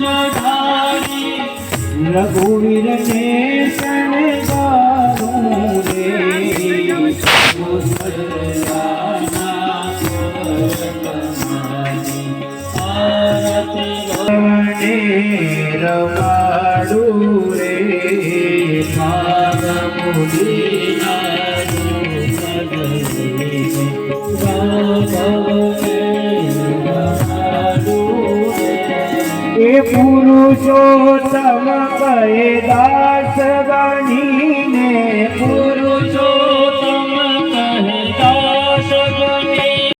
चढ़ारी रघुवीर के चढ़ रवाड़ू रे भाग પુરુષોત્તમ કહે દાસ ગણી